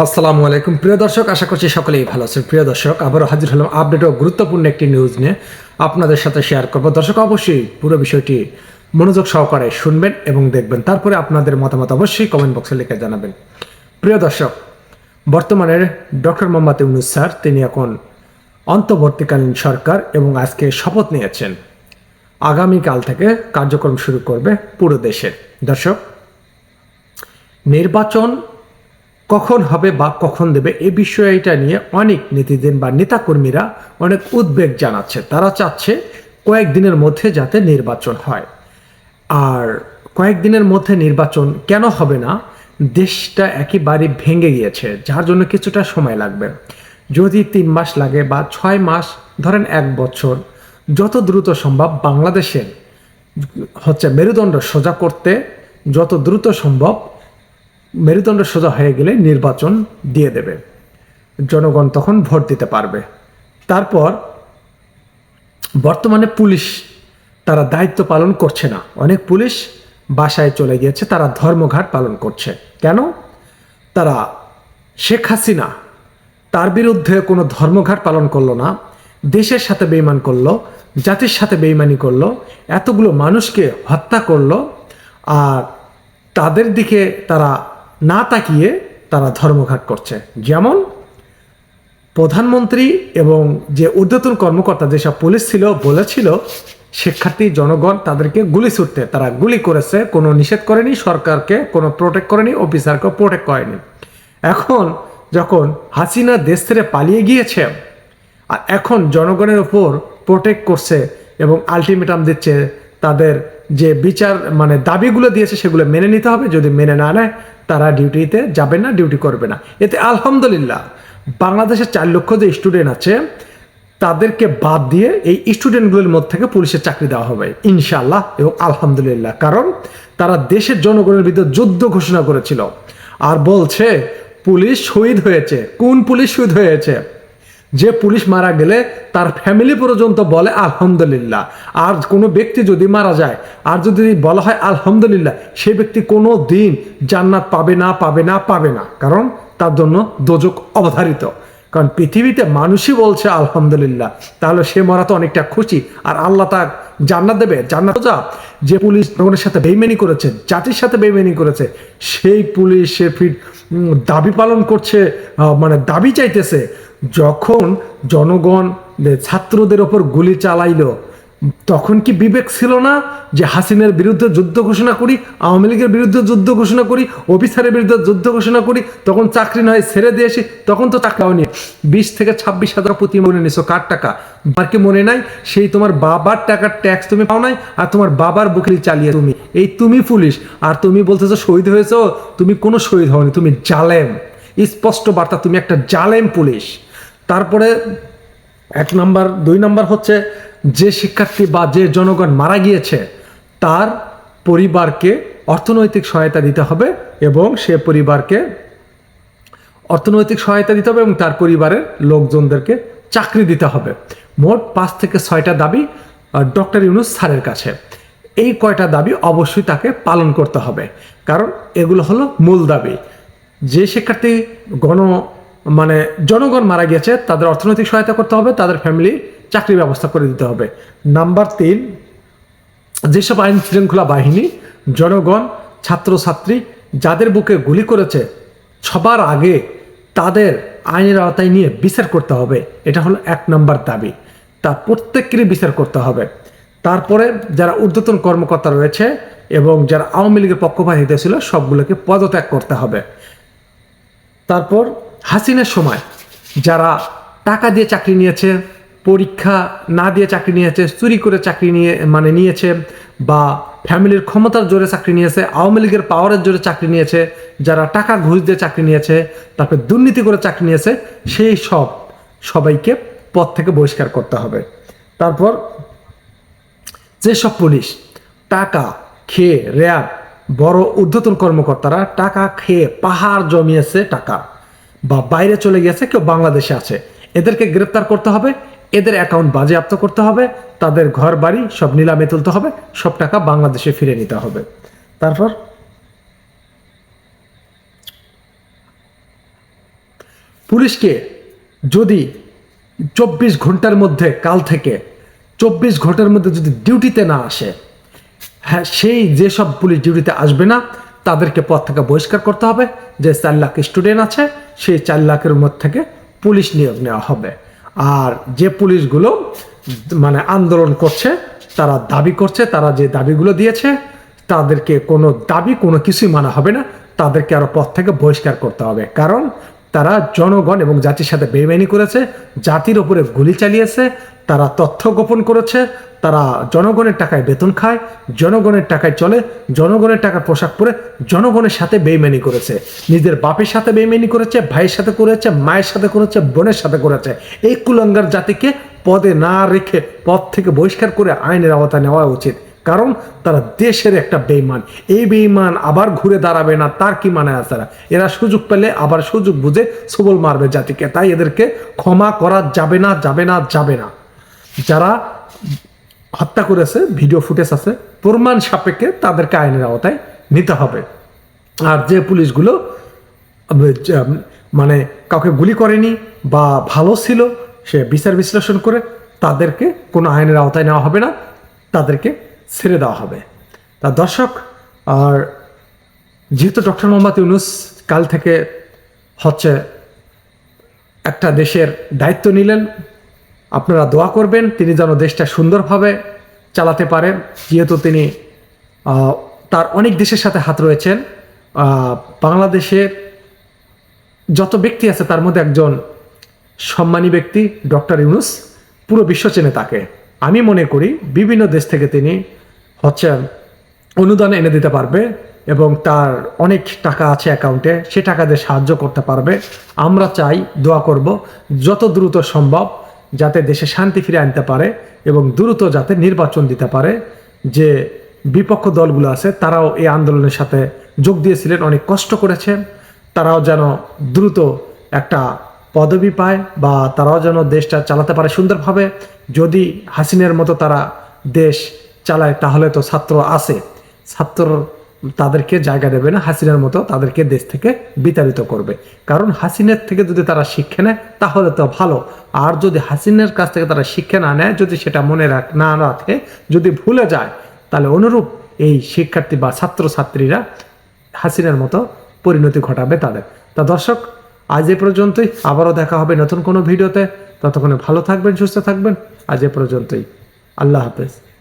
আসসালামু আলাইকুম। প্রিয় দর্শক, আশা করছি সকলেই ভালো আছেন। প্রিয় দর্শক, আবারও হাজির হলাম আপডেট ও গুরুত্বপূর্ণ একটি নিউজ নিয়ে। আপনাদের সাথে শেয়ার করব। দর্শক, অবশ্যই পুরো বিষয়টি মনোযোগ সহকারে শুনবেন এবং দেখবেন। তারপরে আপনাদের মতামত অবশ্যই কমেন্ট বক্সে লিখে জানাবেন। প্রিয় দর্শক বর্তমানের ডক্টর মোহাম্মদ ইউনুস স্যার, তিনি এখন অন্তর্বর্তীকালীন সরকার এবং আজকে শপথ নিয়েছেন। আগামীকাল থেকে কার্যক্রম শুরু করবে পুরো দেশে। দর্শক, নির্বাচন কখন হবে বা কখন দেবে এই বিষয়টা নিয়ে অনেক নীতিদিন বা নেতাকর্মীরা অনেক উদ্বেগ জানাচ্ছে। তারা চাচ্ছে কয়েকদিনের মধ্যে যাতে নির্বাচন হয়। আর কয়েকদিনের মধ্যে নির্বাচন কেন হবে না? দেশটা একেবারে ভেঙে গিয়েছে, যার জন্য কিছুটা সময় লাগবে। যদি তিন মাস লাগে বা ছয় মাস, ধরেন এক বছর, যত দ্রুত সম্ভব বাংলাদেশের হচ্ছে মেরুদণ্ড সোজা করতে, যত দ্রুত সম্ভব মেরুদণ্ড সোজা হয়ে গেলে নির্বাচন দিয়ে দেবে। জনগণ তখন ভোট দিতে পারবে। তারপর বর্তমানে পুলিশ তারা দায়িত্ব পালন করছে না। অনেক পুলিশ বাসায় চলে গিয়েছে, তারা ধর্মঘাট পালন করছে। কেন? তারা শেখ হাসিনা তার বিরুদ্ধে কোনো ধর্মঘাট পালন করল না, দেশের সাথে বেইমান করল, জাতির সাথে বেইমানি করল, এতগুলো মানুষকে হত্যা করল, আর তাদের দিকে তারা না তাকিয়ে তারা ধর্মঘাট করছে। যেমন প্রধানমন্ত্রী এবং যে ঊর্ধ্বতন কর্মকর্তা যেসব পুলিশ ছিল, বলেছিল, শিক্ষার্থী, জনগণ তাদেরকে গুলি ছুটতে তারা গুলি করেছে, কোনো নিষেধ করেনি, সরকারকে কোনো প্রোটেক্ট করেনি অফিসারকে প্রোটেক্ট করেনি। এখন যখন হাসিনা দেশ ছেড়ে পালিয়ে গিয়েছে, আর এখন জনগণের ওপর প্রোটেক্ট করছে এবং আলটিমেটাম দিচ্ছে তাদের যে বিচার মানে দাবিগুলো দিয়েছে সেগুলো মেনে নিতে হবে। যদি মেনে না নেয়, তারা ডিউটিতে যাবে না, ডিউটি করবে না। এতে আলহামদুলিল্লাহ, বাংলাদেশের চার লক্ষ যে স্টুডেন্ট আছে, তাদেরকে বাদ দিয়ে এই স্টুডেন্টগুলোর মধ্যে থেকে পুলিশের চাকরি দেওয়া হবে ইনশাল্লাহ এবং আলহামদুলিল্লাহ। কারণ তারা দেশের জনগণের বিরুদ্ধে যুদ্ধ ঘোষণা করেছিল। আর বলছে, পুলিশ শহীদ হয়েছে। কোন পুলিশ শহীদ হয়েছে? যে পুলিশ মারা গেলে তার ফ্যামিলি পর্যন্ত বলে আলহামদুলিল্লাহ। আর কোনো ব্যক্তি যদি মারা যায়, আর যদি বলা হয় আলহামদুলিল্লাহ, সে ব্যক্তি কোনো দিন জান্নাত পাবে না পাবে না পাবে না। কারণ তার জন্য দোজক অবধারিত। কারণ পৃথিবীতে মানুষই বলছে আলহামদুলিল্লাহ, তাহলে সে মরা তো অনেকটা খুশি। আর আল্লাহ তার জান্নাত দেবে। জান্নাত যা যে পুলিশ জনগণের সাথে বেইমানি করেছে, জাতির সাথে বেইমানি করেছে, সেই পুলিশ সে ফির দাবি পালন করছে মানে দাবি চাইতেছে যখন জনগণ ছাত্রদের ওপর গুলি চালাইলো, তখন কি বিবেক ছিল না যে হাসিনের বিরুদ্ধে যুদ্ধ ঘোষণা করি, আওয়ামী লীগের বিরুদ্ধে যুদ্ধ ঘোষণা করি, অফিসারের বিরুদ্ধে যুদ্ধ ঘোষণা করি, তখন চাকরি নয় ছেড়ে দিয়ে আসি, তখন তো টাকা নিয়ে বিশ থেকে ছাব্বিশ হাজার প্রতি মনে নিছো, কার টাকা? আর কি মনে নাই? সেই তোমার বাবার টাকার ট্যাক্স তুমি পাও নাই, আর তোমার বাবার বুকিল চালিয়ে তুমি। এই তুমি পুলিশ, আর তুমি বলতেছো শহীদ হয়েছো, তুমি কোনো শহীদ হওনি, তুমি জালেম। স্পষ্ট বার্তা, তুমি একটা জালেম পুলিশ। তারপরে এক নাম্বার, দুই নাম্বার হচ্ছে যে শিক্ষার্থী বা যে জনগণ মারা গিয়েছে, তার পরিবারকে অর্থনৈতিক সহায়তা দিতে হবে এবং সে পরিবারকে অর্থনৈতিক সহায়তা দিতে হবে এবং তার পরিবারের লোকজনদেরকে চাকরি দিতে হবে। মোট পাঁচ থেকে ছয়টা দাবি ডক্টর ইউনুস স্যারের কাছে। এই কয়টা দাবি অবশ্যই তাকে পালন করতে হবে। কারণ এগুলো হলো মূল দাবি। যে শিক্ষার্থী গণ মানে জনগণ মারা গেছে, তাদের অর্থনৈতিক সহায়তা করতে হবে, তাদের ফ্যামিলি চাকরির ব্যবস্থা করে দিতে হবে। নাম্বার তিন, যেসব আইন শৃঙ্খলা বাহিনী, জনগণ, ছাত্রছাত্রী যাদের বুকে গুলি করেছে, সবার আগে তাদের আইনের আওতায় নিয়ে বিচার করতে হবে। এটা হলো এক নম্বর দাবি। তা প্রত্যেকেরই বিচার করতে হবে। তারপরে যারা ঊর্ধ্বতন কর্মকর্তা রয়েছে এবং যারা আওয়ামী লীগের পক্ষপাতিতা ছিল, সবগুলোকে পদত্যাগ করতে হবে। তারপর হাসিনের সময় যারা টাকা দিয়ে চাকরি নিয়েছে, পরীক্ষা না দিয়ে চাকরি নিয়েছে, চুরি করে চাকরি নিয়ে মানে নিয়েছে, বা ফ্যামিলির ক্ষমতার জোরে চাকরি নিয়েছে, আওয়ামী লীগের পাওয়ারের জোরে চাকরি নিয়েছে, যারা টাকা ঘুষ দিয়ে চাকরি নিয়েছে, তারপরে দুর্নীতি করে চাকরি নিয়েছে, সেই সব সবাইকে পদ থেকে বহিষ্কার করতে হবে। তারপর যেসব পুলিশ, টাকা খেয়ে, র্যাব, বড় ঊর্ধ্বতন কর্মকর্তারা টাকা খেয়ে পাহাড় জমিয়েছে টাকা। বা বাইরে চলে গেছে, কেউ বাংলাদেশে আছে। এদেরকে গ্রেপ্তার করতে হবে, এদের অ্যাকাউন্ট বাজেয়াপ্ত করতে হবে, তাদের ঘর বাড়ি সব নিলামে তুলতে হবে, সব টাকা বাংলাদেশে ফিরে নিতে হবে। তারপর পুলিশকে যদি চব্বিশ ঘণ্টার মধ্যে কাল থেকে, চব্বিশ ঘণ্টার মধ্যে যদি ডিউটিতে না আসে হ্যাঁ সেই যেসব পুলিশ ডিউটিতে আসবে না তাদেরকে পথ থেকে বহিষ্কার করতে হবে। যে চার লাখ স্টুডেন্ট আছে, সেই চার লাখের মধ্যে থেকে পুলিশ নিয়োগ নেওয়া হবে। আর যে পুলিশগুলো মানে আন্দোলন করছে, তারা দাবি করছে, তারা যে দাবিগুলো দিয়েছে, তাদেরকে কোনো দাবি কোনো কিছুই মানা হবে না। তাদেরকে আরও পথ থেকে বহিষ্কার করতে হবে। কারণ তারা জনগণ এবং জাতির সাথে বেইমানি করেছে, জাতির ওপরে গুলি চালিয়েছে, তারা তথ্য গোপন করেছে, তারা জনগণের টাকায় বেতন খায়, জনগণের টাকায় চলে, জনগণের টাকা পোশাক পরে জনগণের সাথে বেইমানি করেছে। নিজের বাপের সাথে বেইমানি করেছে, ভাইয়ের সাথে করেছে, মায়ের সাথে করেছে, বোনের সাথে করেছে। এই কুলঙ্গার জাতিকে পদে না রেখে পদ থেকে বহিষ্কার করে আইনের আওতা নেওয়া উচিত। কারণ তারা দেশের একটা বেইমান এই বেইমান আবার ঘুরে দাঁড়াবে না, তার কি মানে আছে এরা? সুযোগ পেলে আবার সুযোগ বুঝে সবল মারবে জাতিকে। তাই এদেরকে ক্ষমা করা যাবে না যাবে না যাবে না। যারা হত্যা করেছে, ভিডিও ফুটেজ আছে, প্রমাণ সাপেক্ষে তাদেরকে আইনের আওতায় নিতে হবে। আর যে পুলিশগুলো মানে কাউকে গুলি করেনি বা ভালো ছিল, সে বিচার বিশ্লেষণ করে তাদেরকে কোনো আইনের আওতায় নেওয়া হবে না। তাদেরকে ছেড়ে দেওয়া হবে। তা দর্শক, আর যেহেতু ডক্টর মোহাম্মদ ইউনুস কাল থেকে হচ্ছে একটা দেশের দায়িত্ব নিলেন, আপনারা দোয়া করবেন, তিনি যেন দেশটা সুন্দরভাবে চালাতে পারেন। যেহেতু তিনি তার অনেক দেশের সাথে হাত রয়েছেন বাংলাদেশের যত ব্যক্তি আছে তার মধ্যে একজন সম্মানী ব্যক্তি ডক্টর ইউনুস, পুরো বিশ্ব চেনে তাকে। আমি মনে করি বিভিন্ন দেশ থেকে তিনি হচ্ছে অনুদান এনে দিতে পারবে এবং তার অনেক টাকা আছে অ্যাকাউন্টে সে টাকা দিয়ে সাহায্য করতে পারবে। আমরা চাই, দোয়া করব, যত দ্রুত সম্ভব যাতে দেশে শান্তি ফিরে আনতে পারে এবং দ্রুত যাতে নির্বাচন দিতে পারে। যে বিপক্ষ দলগুলো আছে, তারাও এই আন্দোলনের সাথে যোগ দিয়েছিলেন, অনেক কষ্ট করেছেন তারাও যেন দ্রুত একটা পদবি পায় বা তারাও যেন দেশটা চালাতে পারে সুন্দরভাবে। যদি হাসিনের মতো তারা দেশ চালায়, তাহলে তো ছাত্র আছে। ছাত্র তাদেরকে জায়গা দেবে না, হাসিনার মতো তাদেরকে দেশ থেকে বিতাড়িত করবে। কারণ হাসিনের থেকে যদি তারা শিক্ষা নেয়, তাহলে তো ভালো। আর যদি হাসিনের কাছ থেকে তারা শিক্ষা না নেয়, যদি সেটা মনে রাখ, না রাখে, যদি ভুলে যায়, তাহলে অনুরূপ এই শিক্ষার্থী বা ছাত্রছাত্রীরা হাসিনার মতো পরিণতি ঘটাবে তাদের। তা দর্শক, আজ এ পর্যন্তই। আবারও দেখা হবে নতুন কোনো ভিডিওতে। ততক্ষণে ভালো থাকবেন, সুস্থ থাকবেন। আজ এ পর্যন্তই। আল্লাহ হাফেজ।